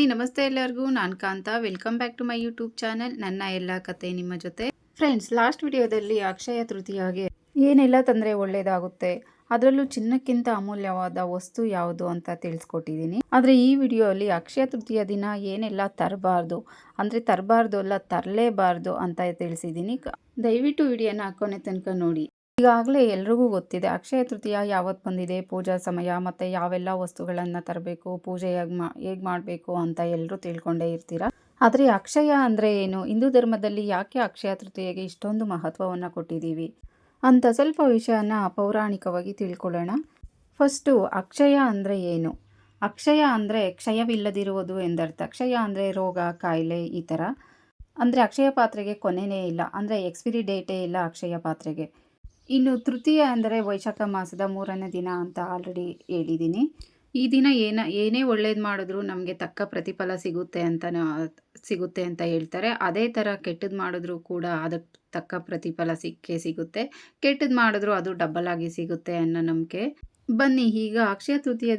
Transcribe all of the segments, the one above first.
Hi, ನಮಸ್ತೆ ಎಲ್ಲರಿಗೂ. ನಾನು Kantha. Welcome back to my YouTube channel ನನ್ನ ಎಲ್ಲ ಕತೆ ನಿಮ್ಮ ಜೊತೆ. ಫ್ರೆಂಡ್ಸ್ ಲಾಸ್ಟ್ ವಿಡಿಯೋದಲ್ಲಿ ಅಕ್ಷಯ ತೃತೀಯಾಗೆ ಏನೆಲ್ಲ ತಂದರೆ ಒಳ್ಳೇದಾಗುತ್ತೆ? ಅದರಲ್ಲೂ ಚಿನ್ನಕ್ಕಿಂತ ಅಮೂಲ್ಯವಾದ ವಸ್ತು ಯಾವುದು ಅಂತ ತಿಳಿಸ್ಕೊಟ್ಟಿದ್ದೀನಿ ಆದರೆ ಈ ವಿಡಿಯೋಲಿ ಅಕ್ಷಯ ತೃತೀಯ ದಿನ ಏನೆಲ್ಲ ತರಬಾರ್ದು? ಅಂದರೆ ತರಬಾರ್ದು ಅಲ್ಲ, ತರಲೇಬಾರ್ದು ಅಂತ ತಿಳಿಸಿದ್ದೀನಿ ದಯವಿಟ್ಟು ವಿಡಿಯೋನ ಕೊನೆ ತನಕ ನೋಡಿ. ಈಗಾಗಲೇ ಎಲ್ರಿಗೂ ಗೊತ್ತಿದೆ. ಅಕ್ಷಯ ತೃತೀಯ ಯಾವತ್ತು ಬಂದಿದೆ? ಪೂಜಾ ಸಮಯ, ಮತ್ತು ಯಾವೆಲ್ಲ ವಸ್ತುಗಳನ್ನು ತರಬೇಕು? ಪೂಜೆ ಹೇಗೆ ಮಾ, ಹೇಗೆ ಮಾಡಬೇಕು ಅಂತ ಎಲ್ಲರೂ ತಿಳ್ಕೊಂಡೇ ಇರ್ತೀರ? ಆದರೆ ಅಕ್ಷಯ ಅಂದರೆ ಏನು? ಹಿಂದೂ ಧರ್ಮದಲ್ಲಿ ಯಾಕೆ ಅಕ್ಷಯ ತೃತೀಯಗೆ ಇಷ್ಟೊಂದು ಮಹತ್ವವನ್ನು ಕೊಟ್ಟಿದ್ದೀವಿ? ಅಂತ ಸ್ವಲ್ಪ ವಿಷಯನ ಪೌರಾಣಿಕವಾಗಿ ತಿಳ್ಕೊಳ್ಳೋಣ. ಫಸ್ಟು, ಅಕ್ಷಯ ಅಂದರೆ ಏನು? ಅಕ್ಷಯ ಅಂದರೆ ಕ್ಷಯವಿಲ್ಲದಿರುವುದು ಎಂದರ್ಥ. ಅಕ್ಷಯ ಅಂದರೆ ರೋಗ, ಕಾಯಿಲೆ ಈ ಥರ ಅಂದರೆ ಅಕ್ಷಯ ಪಾತ್ರೆಗೆ ಕೊನೆಯೇ ಇಲ್ಲ. ಅಂದರೆ ಎಕ್ಸ್ಪಿರಿ ಡೇಟೇ ಇಲ್ಲ ಅಕ್ಷಯ ಪಾತ್ರೆಗೆ. ಇನ್ನು ತೃತೀಯ ಅಂದರೆ ವೈಶಾಖ ಮಾಸದ ಮೂರನೇ ದಿನ ಅಂತ ಆಲ್ರೆಡಿ ಹೇಳಿದ್ದೀನಿ. ಈ ದಿನ ಏನ, ಏನೇ ಒಳ್ಳೇದು ಮಾಡಿದ್ರು ನಮಗೆ ತಕ್ಕ ಪ್ರತಿಫಲ ಸಿಗುತ್ತೆ ಅಂತ ಸಿಗುತ್ತೆ ಅಂತ ಹೇಳ್ತಾರೆ. ಅದೇ ಥರ ಕೆಟ್ಟದ್ದು ಮಾಡಿದ್ರೂ ಕೂಡ ಅದಕ್ಕೆ ತಕ್ಕ ಪ್ರತಿಫಲ ಸಿಕ್ಕೇ ಸಿಗುತ್ತೆ. ಕೆಟ್ಟದ್ದು ಮಾಡಿದ್ರು ಅದು ಡಬಲ್ ಆಗಿ ಸಿಗುತ್ತೆ ಅನ್ನೋ ನಂಬಿಕೆ. ಬನ್ನಿ, ಈಗ ಅಕ್ಷಯ ತೃತೀಯ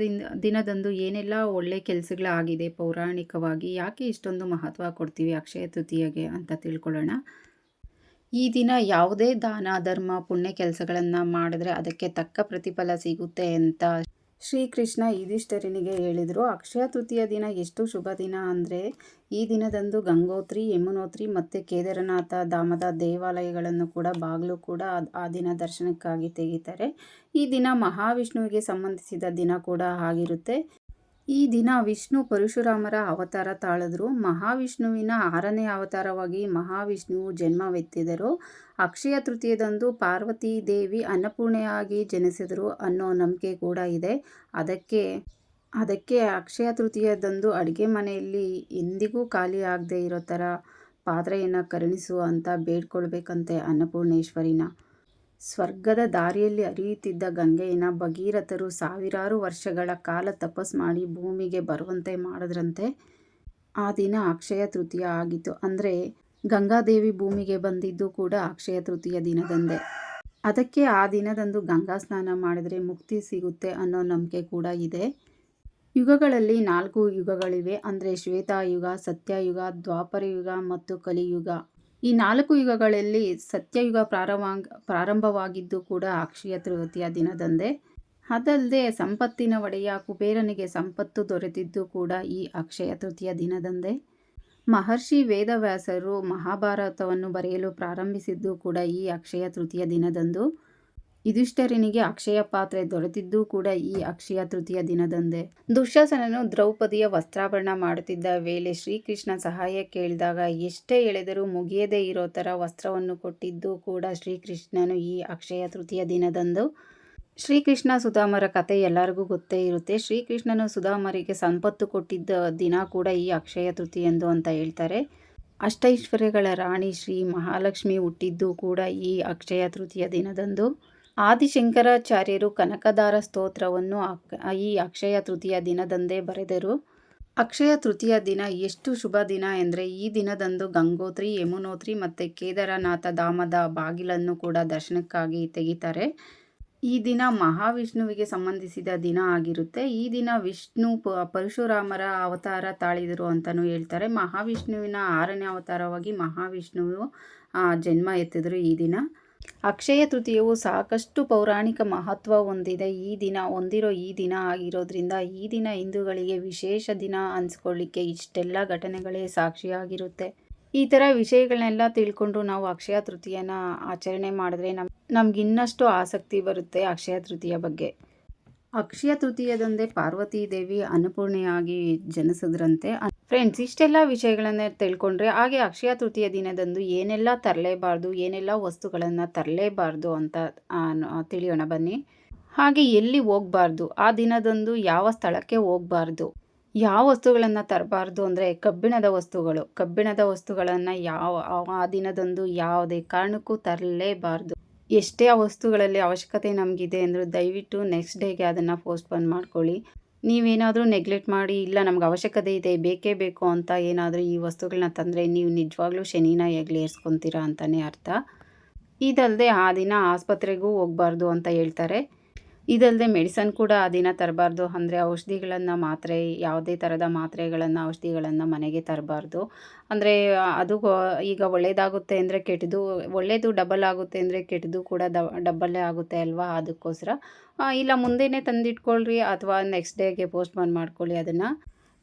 ದಿನದಂದು ಏನೆಲ್ಲ ಒಳ್ಳೆ ಕೆಲಸಗಳಾಗಿದೆ, ಪೌರಾಣಿಕವಾಗಿ ಯಾಕೆ ಇಷ್ಟೊಂದು ಮಹತ್ವ ಕೊಡ್ತೀವಿ ಅಕ್ಷಯ ತೃತೀಯಗೆ ಅಂತ ತಿಳ್ಕೊಳ್ಳೋಣ. ಈ ದಿನ ಯಾವುದೇ ದಾನ, ಧರ್ಮ, ಪುಣ್ಯ ಕೆಲಸಗಳನ್ನು ಮಾಡಿದ್ರೆ ಅದಕ್ಕೆ ತಕ್ಕ ಪ್ರತಿಫಲ ಸಿಗುತ್ತೆ ಅಂತ ಶ್ರೀಕೃಷ್ಣ ಯುಧಿಷ್ಠರಿನಿಗೆ ಹೇಳಿದರು. ಅಕ್ಷಯ ತೃತೀಯ ದಿನ ಎಷ್ಟು ಶುಭ ದಿನ ಅಂದರೆ ಈ ದಿನದಂದು ಗಂಗೋತ್ರಿ, ಯಮುನೋತ್ರಿ ಮತ್ತು ಕೇದಾರನಾಥ ಧಾಮದ ದೇವಾಲಯಗಳನ್ನು ಕೂಡ ಬಾಗಿಲು ಕೂಡ ಆ ದಿನ ದರ್ಶನಕ್ಕಾಗಿ ತೆಗಿತಾರೆ. ಈ ದಿನ ಮಹಾವಿಷ್ಣುವಿಗೆ ಸಂಬಂಧಿಸಿದ ದಿನ ಕೂಡ ಆಗಿರುತ್ತೆ. ಈ ದಿನ ವಿಷ್ಣು ಪರಶುರಾಮರ ಅವತಾರ ತಾಳಿದ್ರು. ಮಹಾವಿಷ್ಣುವಿನ ಆರನೇ ಅವತಾರವಾಗಿ ಮಹಾವಿಷ್ಣುವು ಜನ್ಮವೆತ್ತಿದರು. ಅಕ್ಷಯ ತೃತೀಯದಂದು ಪಾರ್ವತಿ ದೇವಿ ಅನ್ನಪೂರ್ಣೆಯಾಗಿ ಜನಿಸಿದರು ಅನ್ನೋ ನಂಬಿಕೆ ಕೂಡ ಇದೆ. ಅದಕ್ಕೆ ಅದಕ್ಕೆ ಅಕ್ಷಯ ತೃತೀಯದಂದು ಅಡುಗೆ ಮನೆಯಲ್ಲಿ ಎಂದಿಗೂ ಖಾಲಿ ಆಗದೆ ಇರೋ ಥರ ಪಾತ್ರೆಯನ್ನು ಕರುಣಿಸು ಅಂತ ಬೇಡ್ಕೊಳ್ಬೇಕಂತೆ ಅನ್ನಪೂರ್ಣೇಶ್ವರಿನ. ಸ್ವರ್ಗದ ದಾರಿಯಲ್ಲಿ ಹರಿಯುತ್ತಿದ್ದ ಗಂಗೆಯನ್ನು ಭಗೀರಥರು ಸಾವಿರಾರು ವರ್ಷಗಳ ಕಾಲ ತಪಸ್ ಮಾಡಿ ಭೂಮಿಗೆ ಬರುವಂತೆ ಮಾಡಿದ್ರಂತೆ ಆ ದಿನ ಅಕ್ಷಯ ತೃತೀಯ ಆಗಿತ್ತು. ಅಂದರೆ ಗಂಗಾದೇವಿ ಭೂಮಿಗೆ ಬಂದಿದ್ದು ಕೂಡ ಅಕ್ಷಯ ತೃತೀಯ ದಿನದಂದೇ. ಅದಕ್ಕೆ ಆ ದಿನದಂದು ಗಂಗಾ ಸ್ನಾನ ಮಾಡಿದರೆ ಮುಕ್ತಿ ಸಿಗುತ್ತೆ ಅನ್ನೋ ನಂಬಿಕೆ ಕೂಡ ಇದೆ. ಯುಗಗಳಲ್ಲಿ ನಾಲ್ಕು ಯುಗಗಳಿವೆ. ಅಂದರೆ ಶ್ವೇತಾಯುಗ ಸತ್ಯಯುಗ ದ್ವಾಪರಯುಗ ಮತ್ತು ಕಲಿಯುಗ. ಈ ನಾಲ್ಕು ಯುಗಗಳಲ್ಲಿ ಸತ್ಯಯುಗ ಪ್ರಾರಂಭ ಪ್ರಾರಂಭವಾಗಿದ್ದು ಕೂಡ ಅಕ್ಷಯ ತೃತೀಯ ದಿನದಂದೇ. ಅದಲ್ಲದೆ ಸಂಪತ್ತಿನ ಒಡೆಯ ಕುಬೇರನಿಗೆ ಸಂಪತ್ತು ದೊರೆತಿದ್ದು ಕೂಡ ಈ ಅಕ್ಷಯ ತೃತೀಯ ದಿನದಂದೇ. ಮಹರ್ಷಿ ವೇದವ್ಯಾಸರು ಮಹಾಭಾರತವನ್ನು ಬರೆಯಲು ಪ್ರಾರಂಭಿಸಿದ್ದು ಕೂಡ ಈ ಅಕ್ಷಯ ತೃತೀಯ ದಿನದಂದು. ಯುಧಿಷ್ಠರನಿಗೆ ಅಕ್ಷಯ ಪಾತ್ರೆ ದೊರೆತಿದ್ದೂ ಕೂಡ ಈ ಅಕ್ಷಯ ತೃತೀಯ ದಿನದಂದೇ. ದುಶ್ಯಾಸನನು ದ್ರೌಪದಿಯ ವಸ್ತ್ರಾಭರಣ ಮಾಡುತ್ತಿದ್ದ ವೇಳೆ ಶ್ರೀಕೃಷ್ಣ ಸಹಾಯ ಕೇಳಿದಾಗ ಎಷ್ಟೇ ಎಳೆದರೂ ಮುಗಿಯದೇ ಇರೋ ಥರ ವಸ್ತ್ರವನ್ನು ಕೊಟ್ಟಿದ್ದು ಕೂಡ ಶ್ರೀಕೃಷ್ಣನು ಈ ಅಕ್ಷಯ ತೃತೀಯ ದಿನದಂದು. ಶ್ರೀಕೃಷ್ಣ ಸುಧಾಮರ ಕತೆ ಎಲ್ಲರಿಗೂ ಗೊತ್ತೇ ಇರುತ್ತೆ. ಶ್ರೀಕೃಷ್ಣನು ಸುಧಾಮರಿಗೆ ಸಂಪತ್ತು ಕೊಟ್ಟಿದ್ದ ದಿನ ಕೂಡ ಈ ಅಕ್ಷಯ ತೃತೀಯಂದು ಅಂತ ಹೇಳ್ತಾರೆ. ಅಷ್ಟೈಶ್ವರ್ಯಗಳ ರಾಣಿ ಶ್ರೀ ಮಹಾಲಕ್ಷ್ಮಿ ಹುಟ್ಟಿದ್ದು ಕೂಡ ಈ ಅಕ್ಷಯ ತೃತೀಯ ದಿನದಂದು. ಆದಿಶಂಕರಾಚಾರ್ಯರು ಕನಕದಾರ ಸ್ತೋತ್ರವನ್ನು ಈ ಅಕ್ಷಯ ತೃತೀಯ ದಿನದಂದೇ ಬರೆದರು. ಅಕ್ಷಯ ತೃತೀಯ ದಿನ ಎಷ್ಟು ಶುಭ ದಿನ ಎಂದರೆ ಈ ದಿನದಂದು ಗಂಗೋತ್ರಿ, ಯಮುನೋತ್ರಿ ಮತ್ತು ಕೇದಾರನಾಥ ಧಾಮದ ಬಾಗಿಲನ್ನು ಕೂಡ ದರ್ಶನಕ್ಕಾಗಿ ತೆಗಿತಾರೆ. ಈ ದಿನ ಮಹಾವಿಷ್ಣುವಿಗೆ ಸಂಬಂಧಿಸಿದ ದಿನ ಆಗಿರುತ್ತೆ. ಈ ದಿನ ವಿಷ್ಣು ಪರಶುರಾಮರ ಅವತಾರ ತಾಳಿದರು ಅಂತಲೂ ಹೇಳ್ತಾರೆ. ಮಹಾವಿಷ್ಣುವಿನ ಆರನೇ ಅವತಾರವಾಗಿ ಮಹಾವಿಷ್ಣುವು ಜನ್ಮ ಎತ್ತಿದ್ರು ಈ ದಿನ. ಅಕ್ಷಯ ತೃತೀಯವು ಸಾಕಷ್ಟು ಪೌರಾಣಿಕ ಮಹತ್ವ ಹೊಂದಿದೆ. ಈ ದಿನ ಹೊಂದಿರೋ ಈ ದಿನ ಆಗಿರೋದ್ರಿಂದ ಈ ದಿನ ಹಿಂದೂಗಳಿಗೆ ವಿಶೇಷ ದಿನ ಅನ್ಸ್ಕೊಳ್ಳಿಕ್ಕೆ ಇಷ್ಟೆಲ್ಲ ಘಟನೆಗಳೇ ಸಾಕ್ಷಿಯಾಗಿರುತ್ತೆ. ಈ ಥರ ವಿಷಯಗಳನ್ನೆಲ್ಲ ತಿಳ್ಕೊಂಡು ನಾವು ಅಕ್ಷಯ ತೃತೀಯನ ಆಚರಣೆ ಮಾಡಿದ್ರೆ ನಮ್ ನಮ್ಗಿನ್ನಷ್ಟು ಆಸಕ್ತಿ ಬರುತ್ತೆ ಅಕ್ಷಯ ತೃತೀಯ ಬಗ್ಗೆ. ಅಕ್ಷಯ ತೃತೀಯದಂದೇ ಪಾರ್ವತಿ ದೇವಿ ಅನ್ನಪೂರ್ಣೆಯಾಗಿ ಜನಿಸಿದ್ರಂತೆ. ಫ್ರೆಂಡ್ಸ್ ಇಷ್ಟೆಲ್ಲ ವಿಷಯಗಳನ್ನ ತಿಳ್ಕೊಂಡ್ರೆ ಹಾಗೆ ಅಕ್ಷಯ ತೃತೀಯ ದಿನದಂದು ಏನೆಲ್ಲ ತರಲೇಬಾರ್ದು, ಏನೆಲ್ಲ ವಸ್ತುಗಳನ್ನು ತರಲೇಬಾರ್ದು ಅಂತ ತಿಳಿಯೋಣ ಬನ್ನಿ. ಹಾಗೆ ಎಲ್ಲಿ ಹೋಗಬಾರ್ದು? ಆ ದಿನದಂದು ಯಾವ ಸ್ಥಳಕ್ಕೆ ಹೋಗಬಾರ್ದು? ಯಾವ ವಸ್ತುಗಳನ್ನು ತರಬಾರ್ದು ಅಂದರೆ ಕಬ್ಬಿಣದ ವಸ್ತುಗಳು. ಕಬ್ಬಿಣದ ವಸ್ತುಗಳನ್ನು ಯಾವ, ಆ ದಿನದಂದು ಯಾವುದೇ ಕಾರಣಕ್ಕೂ ತರಲೇಬಾರ್ದು. ಎಷ್ಟೇ ಆ ವಸ್ತುಗಳಲ್ಲಿ ಅವಶ್ಯಕತೆ ನಮಗಿದೆ ಅಂದರೂ ದಯವಿಟ್ಟು ನೆಕ್ಸ್ಟ್ ಡೇಗೆ ಅದನ್ನು ಪೋಸ್ಟ್ಪೋನ್ ಮಾಡ್ಕೊಳ್ಳಿ. ನೀವೇನಾದರೂ ನೆಗ್ಲೆಕ್ಟ್ ಮಾಡಿ, ಇಲ್ಲ ನಮ್ಗೆ ಅವಶ್ಯಕತೆ ಇದೆ, ಬೇಕೇ ಬೇಕು ಅಂತ ಏನಾದರೂ ಈ ವಸ್ತುಗಳನ್ನ ತಂದರೆ ನೀವು ನಿಜವಾಗ್ಲೂ ಶನಿನ ಅಂತಲೇ ಅರ್ಥ. ಇದಲ್ಲದೆ ಆ ದಿನ ಆಸ್ಪತ್ರೆಗೂ ಹೋಗಬಾರ್ದು ಅಂತ ಹೇಳ್ತಾರೆ. ಇದಲ್ಲದೆ ಮೆಡಿಸನ್ ಕೂಡ ಆ ದಿನ ತರಬಾರ್ದು. ಅಂದರೆ ಔಷಧಿಗಳನ್ನು ಮಾತ್ರೆ, ಯಾವುದೇ ಥರದ ಮಾತ್ರೆಗಳನ್ನು, ಔಷಧಿಗಳನ್ನು ಮನೆಗೆ ತರಬಾರ್ದು. ಅಂದರೆ ಅದು ಈಗ ಒಳ್ಳೆಯದಾಗುತ್ತೆ ಅಂದರೆ ಕೆಟ್ಟದು ಒಳ್ಳೆಯದು ಡಬಲ್ ಆಗುತ್ತೆ ಅಂದರೆ ಕೆಟ್ಟದು ಕೂಡ ದ ಡಬ್ಬಲ್ಲೇ ಆಗುತ್ತೆ ಅಲ್ವಾ ಅದಕ್ಕೋಸ್ಕರ. ಇಲ್ಲ ಮುಂದೆನೇ ತಂದಿಟ್ಕೊಳ್ಳ್ರಿ ಅಥವಾ ನೆಕ್ಸ್ಟ್ ಡೇಗೆ ಪೋಸ್ಟ್ಪೋನ್ ಮಾಡ್ಕೊಳ್ಳಿ ಅದನ್ನು.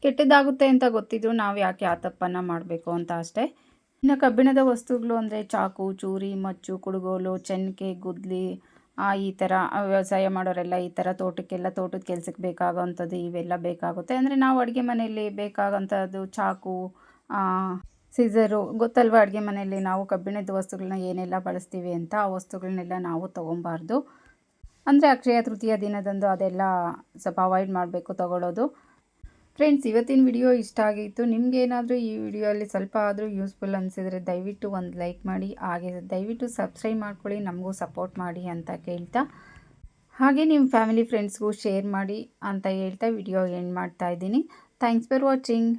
ಕೆಟ್ಟದಾಗುತ್ತೆ ಅಂತ ಗೊತ್ತಿದ್ರು ನಾವು ಯಾಕೆ ಆ ತಪ್ಪನ್ನು ಮಾಡಬೇಕು ಅಂತ ಅಷ್ಟೇ. ಇನ್ನು ಕಬ್ಬಿಣದ ವಸ್ತುಗಳು ಅಂದರೆ ಚಾಕು, ಚೂರಿ, ಮಚ್ಚು, ಕುಡುಗೋಲು, ಚೆನ್ಕೆ, ಗುದ್ಲಿ ಈ ಥರ ವ್ಯವಸಾಯ ಮಾಡೋರೆಲ್ಲ ಈ ಥರ ತೋಟಕ್ಕೆಲ್ಲ, ತೋಟದ ಕೆಲಸಕ್ಕೆ ಬೇಕಾಗೋವಂಥದ್ದು ಇವೆಲ್ಲ ಬೇಕಾಗುತ್ತೆ. ಅಂದರೆ ನಾವು ಅಡುಗೆ ಮನೆಯಲ್ಲಿ ಬೇಕಾಗೋಂಥದ್ದು ಚಾಕು ಸಿಸರು ಗೊತ್ತಲ್ವ ಅಡುಗೆ ಮನೆಯಲ್ಲಿ ನಾವು ಕಬ್ಬಿಣದ ವಸ್ತುಗಳನ್ನ ಏನೆಲ್ಲ ಬಳಸ್ತೀವಿ ಅಂತ ಆ ವಸ್ತುಗಳನ್ನೆಲ್ಲ ನಾವು ತೊಗೊಬಾರ್ದು. ಅಂದರೆ ಅಕ್ಷಯ ತೃತೀಯ ದಿನದಂದು ಅದೆಲ್ಲ ಸ್ವಲ್ಪ ಅವಾಯ್ಡ್ ಮಾಡಬೇಕು ತಗೊಳ್ಳೋದು ಫ್ರೆಂಡ್ಸ್ ಇವತ್ತಿನ ವಿಡಿಯೋ ಇಷ್ಟ ಆಗಿತ್ತು. ನಿಮಗೇನಾದರೂ ಈ ವಿಡಿಯೋಲ್ಲಿ ಸ್ವಲ್ಪ ಆದರೂ ಯೂಸ್ಫುಲ್ ಅನಿಸಿದರೆ ದಯವಿಟ್ಟು ಒಂದು ಲೈಕ್ ಮಾಡಿ, ಹಾಗೆ ದಯವಿಟ್ಟು ಸಬ್ಸ್ಕ್ರೈಬ್ ಮಾಡ್ಕೊಳ್ಳಿ, ನಮಗೂ ಸಪೋರ್ಟ್ ಮಾಡಿ ಅಂತ ಕೇಳ್ತಾ. ಹಾಗೆ ನಿಮ್ಮ ಫ್ಯಾಮಿಲಿ ಫ್ರೆಂಡ್ಸ್ಗೂ ಶೇರ್ ಮಾಡಿ ಅಂತ ಹೇಳ್ತಾ ವಿಡಿಯೋ ಎಂಡ್ ಮಾಡ್ತಾ ಇದ್ದೀನಿ. Thanks for watching